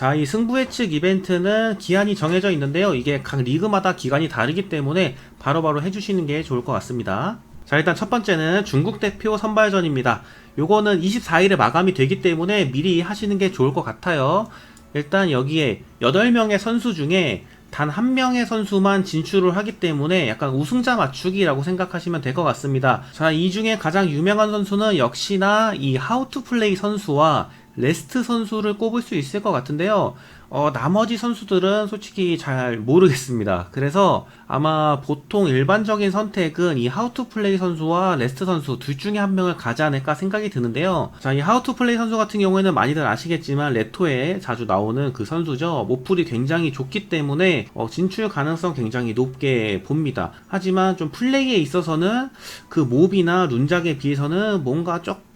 자, 이 승부 예측 이벤트는 기한이 정해져 있는데요. 이게 각 리그마다 기간이 다르기 때문에 바로 바로 해주시는 게 좋을 것 같습니다. 자, 일단 첫 번째는 중국 대표 선발전입니다. 요거는 24일에 마감이 되기 때문에 미리 하시는 게 좋을 것 같아요. 일단 여기에 8명의 선수 중에 단 한 명의 선수만 진출을 하기 때문에 약간 우승자 맞추기라고 생각하시면 될 것 같습니다. 자, 이 중에 가장 유명한 선수는 역시나 이 하우투 플레이 선수와 레스트 선수를 꼽을 수 있을 것 같은데요. 어, 나머지 선수들은 솔직히 잘 모르겠습니다. 그래서 아마 보통 일반적인 선택은 이 하우투 플레이 선수와 레스트 선수 둘 중에 한 명을 가지 않을까 생각이 드는데요. 자, 이 하우투 플레이 선수 같은 경우에는 많이들 아시겠지만 레토에 자주 나오는 그 선수죠. 모풀이 굉장히 좋기 때문에 어, 진출 가능성 굉장히 높게 봅니다. 하지만 좀 플레이에 있어서는 그 몹이나 룬작에 비해서는 뭔가 조금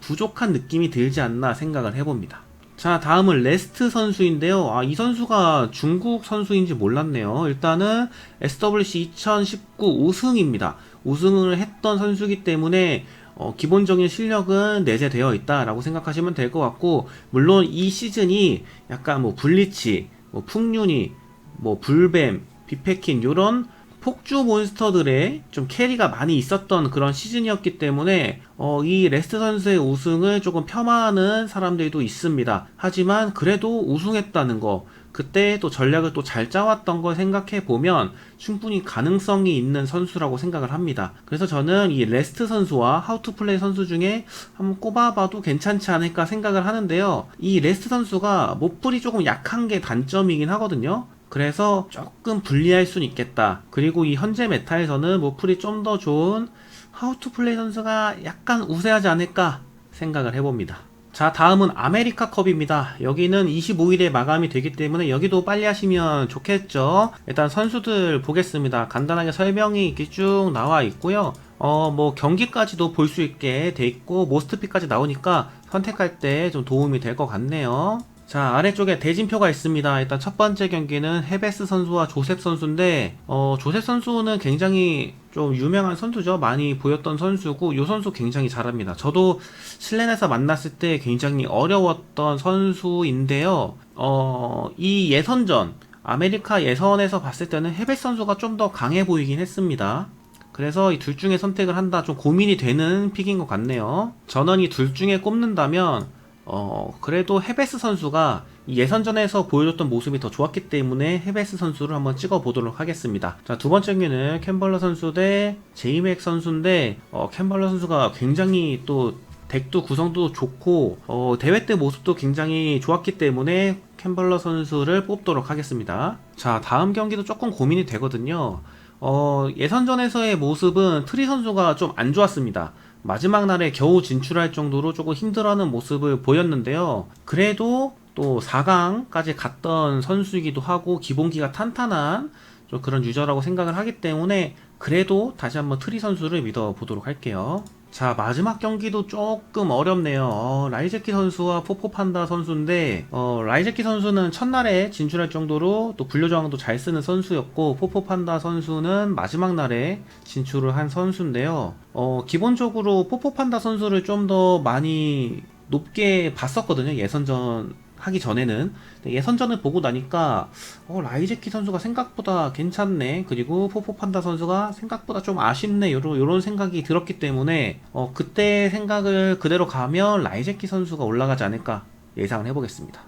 부족한 느낌이 들지 않나 생각을 해봅니다. 자, 다음은 레스트 선수인데요. 아, 이 선수가 중국 선수인지 몰랐네요. 일단은 SWC 2019 우승입니다. 우승을 했던 선수이기 때문에 어, 기본적인 실력은 내재되어 있다라고 생각하시면 될 것 같고, 물론 이 시즌이 약간 뭐 블리치, 뭐 풍륜이, 뭐 불뱀, 비페킨 요런 폭주 몬스터들의 좀 캐리가 많이 있었던 그런 시즌이었기 때문에 어, 이 레스트 선수의 우승을 조금 폄하하는 사람들도 있습니다. 하지만 그래도 우승했다는 거 그때 또 전략을 또 잘 짜왔던 걸 생각해 보면 충분히 가능성이 있는 선수라고 생각을 합니다. 그래서 저는 이 레스트 선수와 하우투 플레이 선수 중에 한번 꼽아봐도 괜찮지 않을까 생각을 하는데요. 이 레스트 선수가 목풀이 조금 약한 게 단점이긴 하거든요. 그래서 조금 불리할 수는 있겠다. 그리고 이 현재 메타에서는 모플이 좀 더 좋은 하우투 플레이 선수가 약간 우세하지 않을까 생각을 해봅니다. 자, 다음은 아메리카 컵입니다. 여기는 25일에 마감이 되기 때문에 여기도 빨리 하시면 좋겠죠. 일단 선수들 보겠습니다. 간단하게 설명이 이렇게 쭉 나와 있고요. 어, 뭐 경기까지도 볼 수 있게 돼 있고 모스트픽까지 나오니까 선택할 때 좀 도움이 될 것 같네요. 자 아래쪽에 대진표가 있습니다. 일단 첫 번째 경기는 헤베스 선수와 조셉 선수인데 어, 조셉 선수는 굉장히 좀 유명한 선수죠. 많이 보였던 선수고 이 선수 굉장히 잘합니다. 저도 실내에서 만났을 때 굉장히 어려웠던 선수인데요. 어, 이 예선전 아메리카 예선에서 봤을 때는 헤베스 선수가 좀 더 강해 보이긴 했습니다. 그래서 이 둘 중에 선택을 한다 좀 고민이 되는 픽인 것 같네요. 저는 이둘 중에 꼽는다면 어, 그래도 헤베스 선수가 예선전에서 보여줬던 모습이 더 좋았기 때문에 헤베스 선수를 한번 찍어보도록 하겠습니다. 자, 두 번째 경기는 캠벌러 선수 대 제이맥 선수인데, 어, 캠벌러 선수가 굉장히 또 덱도 구성도 좋고, 어, 대회 때 모습도 굉장히 좋았기 때문에 캠벌러 선수를 뽑도록 하겠습니다. 자, 다음 경기도 조금 고민이 되거든요. 어, 예선전에서의 모습은 트리 선수가 좀 안 좋았습니다. 마지막 날에 겨우 진출할 정도로 조금 힘들어하는 모습을 보였는데요. 그래도 또 4강까지 갔던 선수이기도 하고 기본기가 탄탄한 좀 그런 유저라고 생각을 하기 때문에 그래도 다시 한번 트리 선수를 믿어보도록 할게요. 자 마지막 경기도 조금 어렵네요. 어, 라이제키 선수와 포포판다 선수인데 어, 라이제키 선수는 첫날에 진출할 정도로 또 분류저항도 잘 쓰는 선수였고 포포판다 선수는 마지막 날에 진출을 한 선수인데요. 어, 기본적으로 포포판다 선수를 좀 더 많이 높게 봤었거든요. 예선전 하기 전에는. 예선전을 보고 나니까 어, 라이제키 선수가 생각보다 괜찮네. 그리고 포포판다 선수가 생각보다 좀 아쉽네. 요런 생각이 들었기 때문에 어, 그때 생각을 그대로 가면 라이제키 선수가 올라가지 않을까 예상을 해보겠습니다.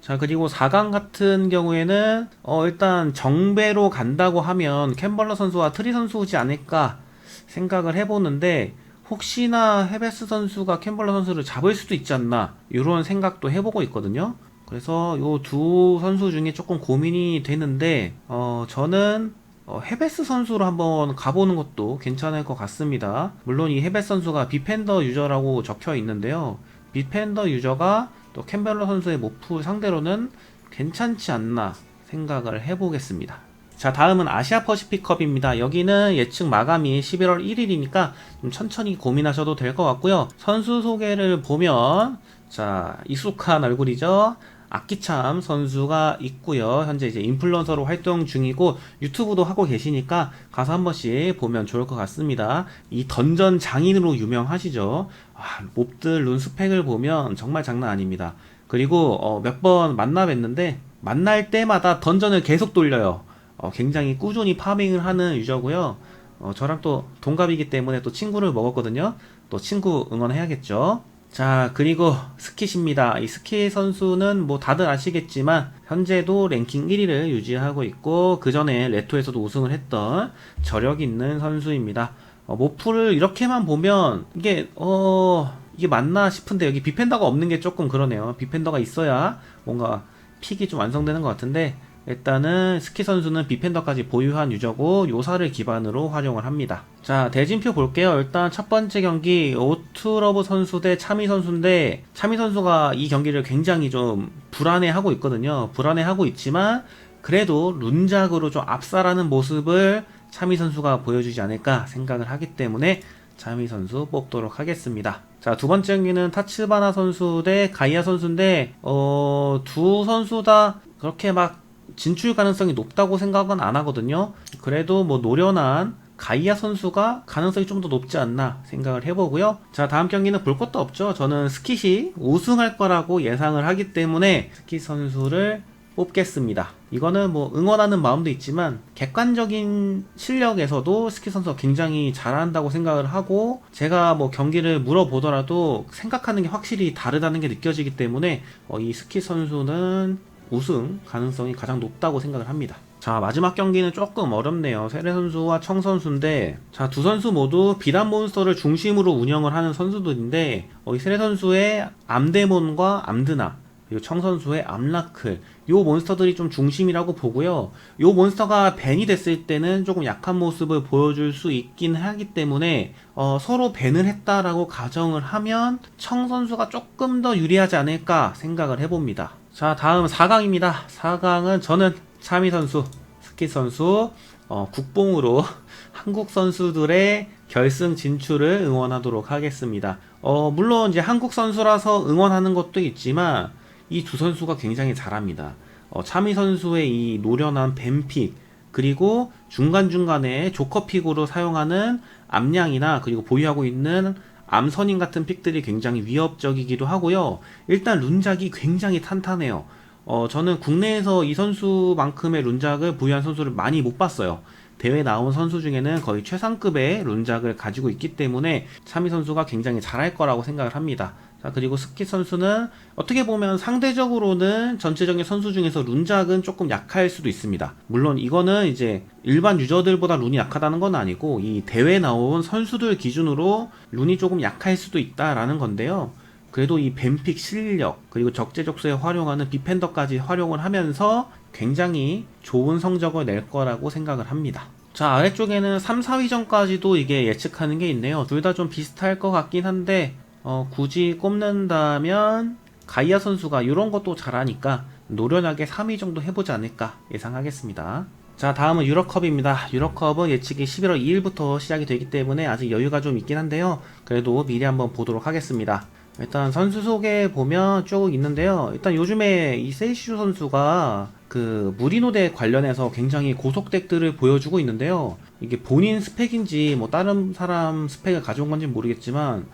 자 그리고 4강 같은 경우에는 어, 일단 정배로 간다고 하면 캠벌러 선수와 트리 선수지 않을까 생각을 해보는데 혹시나 헤베스 선수가 캠벌러 선수를 잡을 수도 있지 않나 이런 생각도 해보고 있거든요. 그래서 요두 선수 중에 조금 고민이 되는데 어 저는 어, 헤베스 선수로 한번 가보는 것도 괜찮을 것 같습니다. 물론 이 헤베스 선수가 비펜더 유저라고 적혀 있는데요. 비펜더 유저가 또 캠벨러 선수의 모프 상대로는 괜찮지 않나 생각을 해보겠습니다. 자, 다음은 아시아 퍼시픽컵입니다. 여기는 예측 마감이 11월 1일이니까 좀 천천히 고민하셔도 될 것 같고요. 선수 소개를 보면, 자, 익숙한 얼굴이죠. 악기참 선수가 있고요. 현재 이제 인플루언서로 활동 중이고 유튜브도 하고 계시니까 가서 한 번씩 보면 좋을 것 같습니다. 이 던전 장인으로 유명하시죠. 아, 몹들 룬 스펙을 보면 정말 장난 아닙니다. 그리고 어, 몇 번 만나 뵀는데 만날 때마다 던전을 계속 돌려요. 어, 굉장히 꾸준히 파밍을 하는 유저고요. 어, 저랑 또 동갑이기 때문에 또 친구를 먹었거든요. 또 친구 응원해야겠죠. 자, 그리고 스킷입니다. 이 스킷 선수는 뭐 다들 아시겠지만 현재도 랭킹 1위를 유지하고 있고 그 전에 레토에서도 우승을 했던 저력 있는 선수입니다. 어, 모프를 이렇게만 보면 이게 어 이게 맞나 싶은데 여기 비펜더가 없는 게 조금 그러네요. 비펜더가 있어야 뭔가 픽이 좀 완성되는 것 같은데 일단은 스키 선수는 비펜더까지 보유한 유저고 요사를 기반으로 활용을 합니다. 자 대진표 볼게요. 일단 첫 번째 경기 오투러브 선수 대 차미 선수인데 차미 선수가 이 경기를 굉장히 좀 불안해하고 있거든요. 불안해하고 있지만 그래도 룬작으로 좀 압살하는 모습을 차미 선수가 보여주지 않을까 생각을 하기 때문에 차미 선수 뽑도록 하겠습니다. 자, 두 번째 경기는 타츠바나 선수 대 가이아 선수인데, 어, 두 선수 다 그렇게 막 진출 가능성이 높다고 생각은 안 하거든요. 그래도 뭐 노련한 가이아 선수가 가능성이 좀 더 높지 않나 생각을 해보고요. 자, 다음 경기는 볼 것도 없죠. 저는 스킷이 우승할 거라고 예상을 하기 때문에 스킷 선수를 뽑겠습니다. 이거는 뭐 응원하는 마음도 있지만 객관적인 실력에서도 스키 선수가 굉장히 잘한다고 생각을 하고 제가 뭐 경기를 물어보더라도 생각하는 게 확실히 다르다는 게 느껴지기 때문에 어, 이 스키 선수는 우승 가능성이 가장 높다고 생각을 합니다. 자 마지막 경기는 조금 어렵네요. 세레 선수와 청 선수인데 자 두 선수 모두 비단 몬스터를 중심으로 운영을 하는 선수들인데 어, 이 세레 선수의 암데몬과 암드나 그리고 청 선수의 암라클 요 몬스터들이 좀 중심이라고 보고요. 요 몬스터가 밴이 됐을 때는 조금 약한 모습을 보여줄 수 있긴 하기 때문에 어, 서로 밴을 했다라고 가정을 하면 청 선수가 조금 더 유리하지 않을까 생각을 해봅니다. 자 다음 4강입니다. 4강은 저는 차미 선수, 스키 선수 어, 국뽕으로 한국 선수들의 결승 진출을 응원하도록 하겠습니다. 어, 물론 이제 한국 선수라서 응원하는 것도 있지만 이 두 선수가 굉장히 잘합니다. 어, 차미 선수의 이 노련한 뱀픽 그리고 중간중간에 조커픽으로 사용하는 암량이나 그리고 보유하고 있는 암선인 같은 픽들이 굉장히 위협적이기도 하고요. 일단 룬작이 굉장히 탄탄해요. 어, 저는 국내에서 이 선수만큼의 룬작을 보유한 선수를 많이 못 봤어요. 대회 나온 선수 중에는 거의 최상급의 룬작을 가지고 있기 때문에 차미 선수가 굉장히 잘할 거라고 생각을 합니다. 자, 그리고 스키 선수는 어떻게 보면 상대적으로는 전체적인 선수 중에서 룬작은 조금 약할 수도 있습니다. 물론 이거는 이제 일반 유저들보다 룬이 약하다는 건 아니고 이 대회 나온 선수들 기준으로 룬이 조금 약할 수도 있다라는 건데요. 그래도 이 뱀픽 실력 그리고 적재적소에 활용하는 비펜더까지 활용을 하면서 굉장히 좋은 성적을 낼 거라고 생각을 합니다. 자 아래쪽에는 3, 4위전까지도 이게 예측하는 게 있네요. 둘 다 좀 비슷할 것 같긴 한데 어, 굳이 꼽는다면 가이아 선수가 이런 것도 잘하니까 노련하게 3위 정도 해보지 않을까 예상하겠습니다. 자 다음은 유럽컵입니다. 유럽컵은 예측이 11월 2일부터 시작이 되기 때문에 아직 여유가 좀 있긴 한데요. 그래도 미리 한번 보도록 하겠습니다. 일단 선수 소개 보면 쭉 있는데요. 일단 요즘에 이 세이슈 선수가 그 무리노대 관련해서 굉장히 고속덱들을 보여주고 있는데요. 이게 본인 스펙인지 뭐 다른 사람 스펙을 가져온 건지 모르겠지만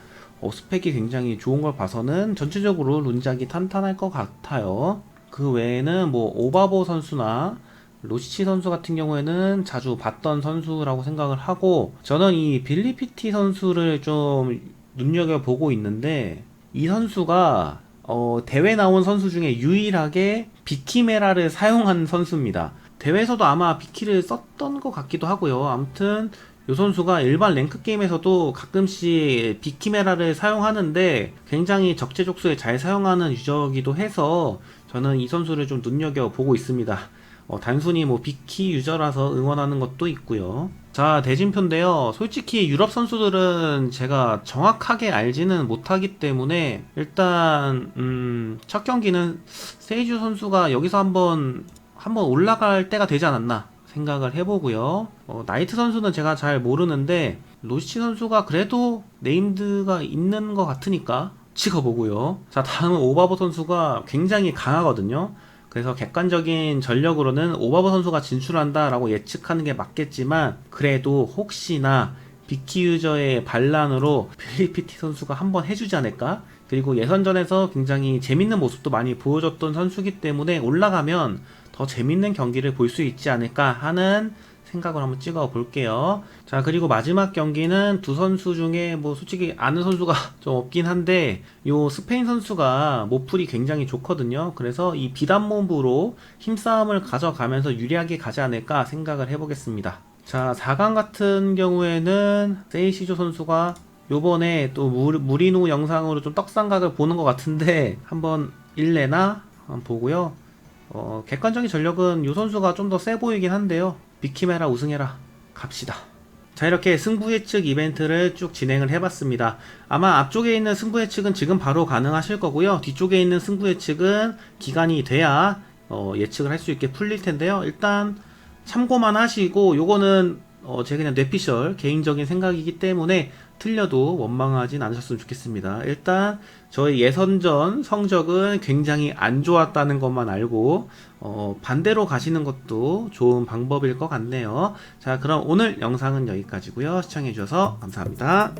어, 스펙이 굉장히 좋은 걸 봐서는 전체적으로 룬작이 탄탄할 것 같아요. 그 외에는 뭐 오바보 선수나 로시치 선수 같은 경우에는 자주 봤던 선수라고 생각을 하고 저는 이 빌리피티 선수를 좀 눈여겨보고 있는데 이 선수가 어, 대회 나온 선수 중에 유일하게 비키메라를 사용한 선수입니다. 대회에서도 아마 비키를 썼던 것 같기도 하고요. 아무튼 이 선수가 일반 랭크 게임에서도 가끔씩 비키메라를 사용하는데 굉장히 적재적소에 잘 사용하는 유저이기도 해서 저는 이 선수를 좀 눈여겨 보고 있습니다. 어, 단순히 뭐 비키 유저라서 응원하는 것도 있고요. 자 대진표인데요. 솔직히 유럽 선수들은 제가 정확하게 알지는 못하기 때문에 일단 음, 첫 경기는 세이주 선수가 여기서 한번 한번 올라갈 때가 되지 않았나 생각을 해보고요. 어, 나이트 선수는 제가 잘 모르는데 로시치 선수가 그래도 네임드가 있는 것 같으니까 찍어보고요. 자 다음은 오바보 선수가 굉장히 강하거든요. 그래서 객관적인 전력으로는 오바보 선수가 진출한다라고 예측하는 게 맞겠지만 그래도 혹시나 비키 유저의 반란으로 필리피티 선수가 한번 해주지 않을까 그리고 예선전에서 굉장히 재밌는 모습도 많이 보여줬던 선수기 때문에 올라가면 더 재밌는 경기를 볼 수 있지 않을까 하는 생각을 한번 찍어 볼게요. 자, 그리고 마지막 경기는 두 선수 중에 뭐 솔직히 아는 선수가 좀 없긴 한데 요 스페인 선수가 모풀이 굉장히 좋거든요. 그래서 이 비단 몸으로 힘싸움을 가져가면서 유리하게 가지 않을까 생각을 해보겠습니다. 자, 4강 같은 경우에는 세이시조 선수가 요번에 또 무, 무리노 영상으로 좀 떡상각을 보는 것 같은데 한번 1레나 한번 보고요. 어, 객관적인 전력은 요 선수가 좀 더 세 보이긴 한데요. 비키메라 우승해라. 갑시다. 자, 이렇게 승부 예측 이벤트를 쭉 진행을 해봤습니다. 아마 앞쪽에 있는 승부 예측은 지금 바로 가능하실 거고요. 뒤쪽에 있는 승부 예측은 기간이 돼야 어, 예측을 할 수 있게 풀릴 텐데요. 일단 참고만 하시고 요거는 어, 제 그냥 뇌피셜 개인적인 생각이기 때문에 틀려도 원망하진 않으셨으면 좋겠습니다. 일단 저희 예선전 성적은 굉장히 안 좋았다는 것만 알고 어, 반대로 가시는 것도 좋은 방법일 것 같네요. 자, 그럼 오늘 영상은 여기까지고요. 시청해 주셔서 감사합니다.